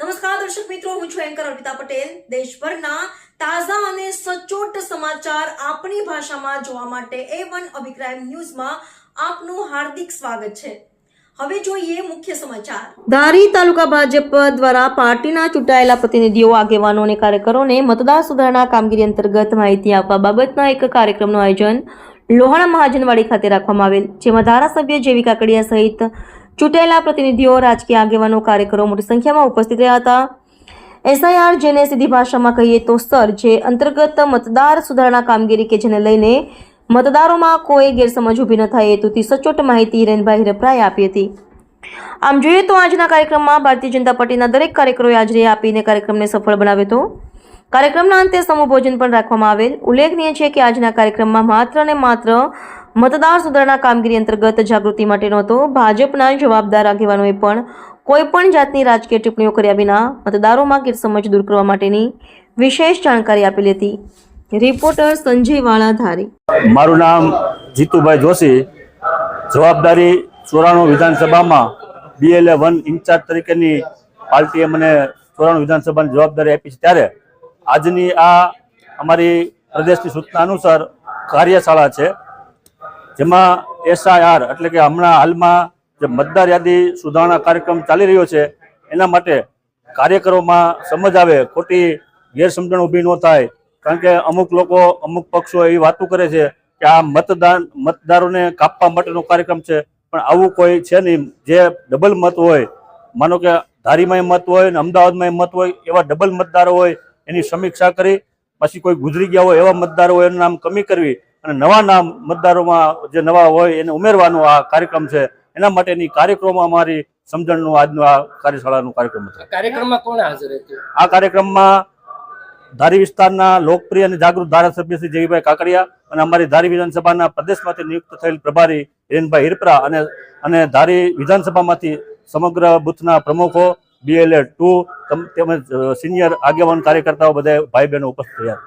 નમસ્કાર, દર્શક મિત્રો, હું છું એન્કર અર્પિતા પટેલ. દેશભરના તાજા અને સચોટ સમાચાર આપણી ભાષામાં જોવા માટે એ વન અભિપ્રાય ન્યૂઝમાં આપનું હાર્દિક સ્વાગત છે. હવે જોઈએ મુખ્ય સમાચાર. ધારી તાલુકા ભાજપ દ્વારા પાર્ટીના ચૂંટાયેલા પ્રતિનિધિઓ, આગેવાનો અને કાર્યકરોને મતદાર સુધારણા કામગીરી અંતર્ગત માહિતી આપવા બાબતના એક કાર્યક્રમનું આયોજન લોહાણા મહાજનવાડી ખાતે રાખવામાં આવેલ, જેમાં ધારાસભ્ય જેવી કાકડિયા સહિત ચૂંટાયેલા પ્રતિનિધિઓ, રાજકીય આગેવાનો, કાર્યકરો મોટી સંખ્યામાં ઉપસ્થિત રહ્યા હતા. એસઆઈઆર જેને સીધી ભાષામાં કહીએ તો સ્તર જે અંતર્ગત મતદાર સુધારણા કામગીરી કે જેને લઈને મતદારોમાં કોઈ ગેરસમજ ઊભી ન થાય હેતુથી સચોટ માહિતી હિરેનભાઈ હિરપરાએ આપી હતી. આમ જોઈએ તો આજના કાર્યક્રમમાં ભારતીય જનતા પાર્ટીના દરેક કાર્યકરોએ હાજરી આપીને કાર્યક્રમને સફળ બનાવ્યો હતો. કાર્યક્રમના અંતે સમૂહ ભોજન પણ રાખવામાં આવેલ. ઉલ્લેખનીય છે કે આજના કાર્યક્રમમાં માત્ર ને માત્ર મતદાર સુધારણા કામગીરી અંતર્ગત જાગૃતિ માટેનો હતો. ભાજપના જવાબદાર આગેવાનોએ પણ કોઈ પણ જાતની રાજકીય ટિપ્પણીઓ કર્યા વિના મતદારોમાં ગેરસમજ દૂર કરવા માટેની વિશેષ જાણકારી આપેલી હતી રિપોર્ટર સંજય વાળા ધારી મારું નામ જીતુભાઈ જોશી. જવાબદારી ચોરાણું વિધાનસભામાં બીએલએ વન ઇન્ચાર્જ તરીકેની પાર્ટીએ મને ચોરાણું વિધાનસભાની જવાબદારી આપી છે. ત્યારે આજની આ અમારી પ્રદેશની સૂચના અનુસાર કાર્યશાળા છે. જેમાં એસઆઈઆર એટલે કે હમણાં હાલમાં જે મતદાર યાદી સુધારણા કાર્યક્રમ ચાલી રહ્યો છે, એના માટે કાર્યકરોમાં સમજ આવે, ખોટી ગેરસમજણ ઊભી ન થાય, કારણ કે અમુક લોકો, અમુક પક્ષો એવી વાતો કરે છે કે આ મતદાન, મતદારોને કાપવા માટેનો કાર્યક્રમ છે, પણ આવું કોઈ છે નહીં. જે ડબલ મત હોય, માનો કે ધારીમાંય મત હોય ને અમદાવાદમાંય મત હોય, એવા ડબલ મતદારો હોય, એની સમીક્ષા કરી, પછી કોઈ ગુજરી ગયા હોય એવા મતદારો હોય એનું નામ કમી કરવી અને નવા નામ મતદારોમાં જે નવા હોય એને ઉમેરવાનો આ કાર્યક્રમ છે એના માટેની કાર્યક્રમ અમારી સમજણનું આજનું આ કાર્યશાળાનું કાર્યક્રમ છે કાર્યક્રમમાં કોણ હાજર હતું આ કાર્યક્રમમાં ધારી વિસ્તારના લોકપ્રિય અને જાગૃત ધારાસભ્ય શ્રી જયભાઈ કાકડિયા અને અમારી ધારી વિધાનસભાના પ્રદેશમાંથી નિયુક્ત થયેલ પ્રભારી હિરેનભાઈ હિરપરા અને અને ધારી વિધાનસભામાંથી સમગ્ર બુથના પ્રમુખો બીએલએ ટુ તેમજ સિનિયર આગેવાન કાર્યકર્તાઓ બધા ભાઈ બહેનો ઉપસ્થિત રહ્યા.